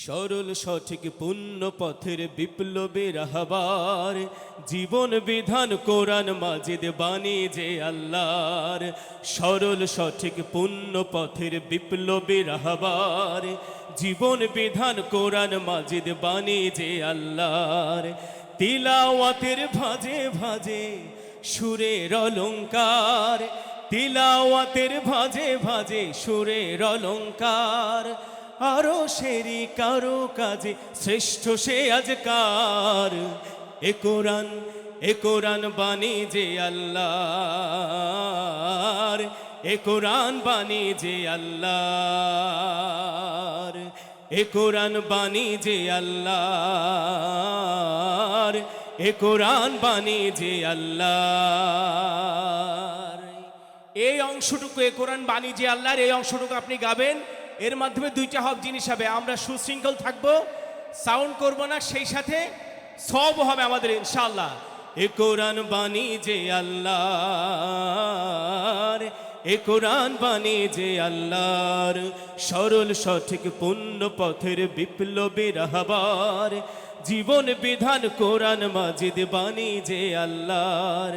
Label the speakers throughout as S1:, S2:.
S1: সরল সঠিক পুণ্য পথের বিপ্লবের আহ্বার জীবন বিধান কোরআন মাজিদ বাণী যে আল্লাহর। সরল সঠিক পুণ্য পথের বিপ্লবের আহ্বার জীবন বিধান কোরআন মাজিদ বাণী যে আল্লাহর। তিলাওয়াতের ভাজে ভাজে সুরের অলঙ্কার। তিলাওয়াতের ভাজে ভাজে সুরের অলঙ্কার। আরও সেরি কারও কাজে শ্রেষ্ঠ সে আজকার। এ কোরআন এ কোরআন বাণী যে আল্লাহর। এ কোরআন বাণী যে আল্লাহর। এ কোরআন বাণী যে আল্লাহর। এ কোরআন বাণী যে আল্লাহর।
S2: এই অংশটুকু, এ কোরআন বাণী যে আল্লাহর, এই অংশটুকু আপনি গাবেন? এর মাধ্যমে দুইটা হক জিনিস হবে। আমরা সুশৃঙ্খল থাকব, সাউন্ড করব না, সেই সাথে সব হবে আমাদের ইনশাল্লাহ
S1: এ কোরআন বাণী যে আল্লাহর, এ কোরআন বাণী যে আল্লাহর, সরল, সঠিক পুণ্য পথের বিপ্লবের আহ্বার জীবন বিধান কোরআন মাজিদ বাণী যে আল্লাহর,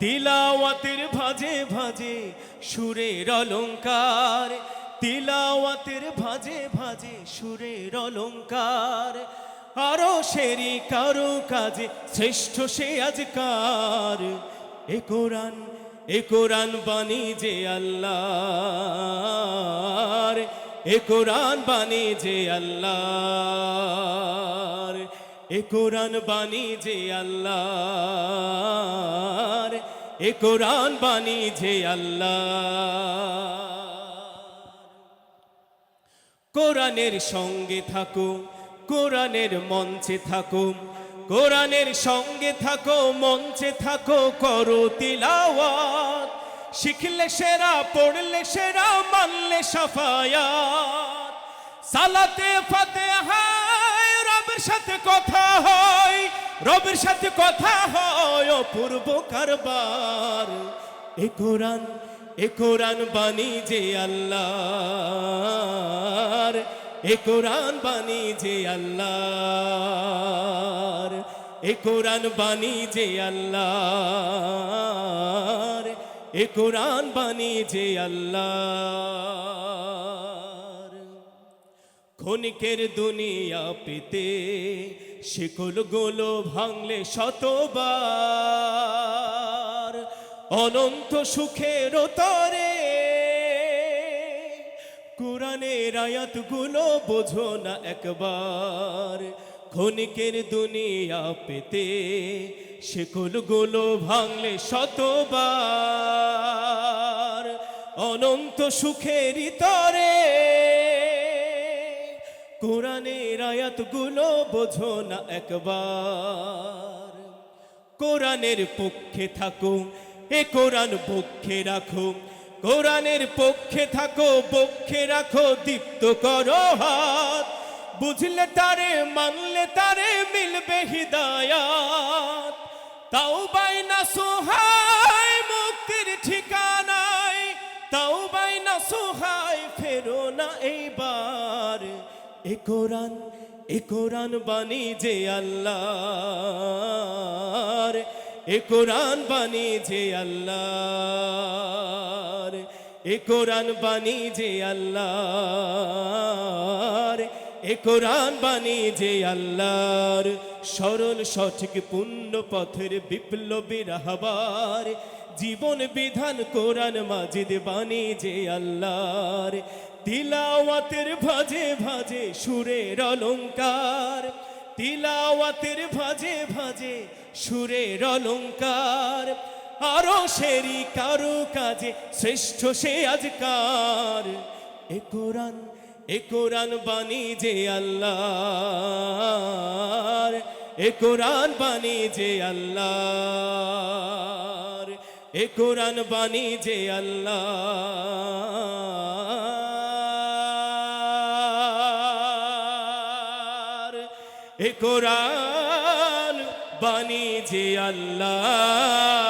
S1: তিলাওয়াতের ভাজে ভাজে সুরের অলঙ্কার তিলাওয়াতের ভাজে ভাজে সুরের অলঙ্কার, আরও সেরি কারও কাজে শ্রেষ্ঠ সে আজকার। এ কোরআন এ কোরআন বাণী যে আল্লাহর, এ কোরআন বাণী যে আল্লাহর, এ কোরআন বাণী যে আল্লাহর, এ কোরআন বাণী যে আল্লাহ কোরআনের সঙ্গে থাকো, কোরআনের মঞ্চে থাকো, কোরআনের সঙ্গে থাকো, মঞ্চে থাকো, করো তিলাওয়াত। শিখলে সেরা, পড়লে সেরা, মানলে সাফায়াত। সালাতে ফাতে হায় রবের সাথে কথা হয়, রবের সাথে কথা হয়, অপূর্ব কারবার। এ কোরআন এ কোরআন বাণী যে আল্লাহর এ কোরআন বাণী যে আল্লাহর, এ কোরআন বাণী যে আল্লাহর, এ কোরআন বাণী যে আল্লাহর। ক্ষণিকের দুনিয়া পেতে শিকল গোলো ভাঙলে শতবার, অনন্ত সুখের তরে কোরআনের আয়াতগুলো বোঝো না একবার। ক্ষণিকের দুনিয়া পেতে শিকলগুলো ভাঙলে শতবার। অনন্ত সুখের তরে কোরআনের আয়াতগুলো বোঝো না একবার। কোরআনের পক্ষে থাকো এ কোরআন পক্ষে রাখো কোরআনের পক্ষে থাকো, পক্ষে রাখো, দীপ্ত করো হাত। বুঝলে তারে, মানলে তারে, মিলবে হিদায়াত। তাও বাইনা সোহায়, মুক্তির ঠিকানায়। তাও বাইনা সোহায়, ফেরো না এইবার। এ কোরআন এ কোরআন বাণী যে আল্লাহর। এ কোরআন বাণী যে আল্লাহর, এ কোরআন বাণী যে আল্লাহর, এ কোরআন বাণী যে আল্লাহর। সরল, সঠিক পুণ্য পথের বিপ্লবীর আহ্বার জীবন বিধান কোরআন মাজিদ বাণী যে আল্লাহর। তিলাওয়াতের ভাজে ভাজে সুরের অলঙ্কার তিলাওয়াতের ভাজে ভাজে সুরের অলঙ্কার, আরও সেরি কারও কাজে শ্রেষ্ঠ সে আজকার। এ কোরআন এ কোরআন বাণী যে আল্লাহর, এ কোরআন বাণী যে আল্লাহ এ কোরআন বাণী যে আল্লাহর। এ কোরআন বাণী যে আল্লাহ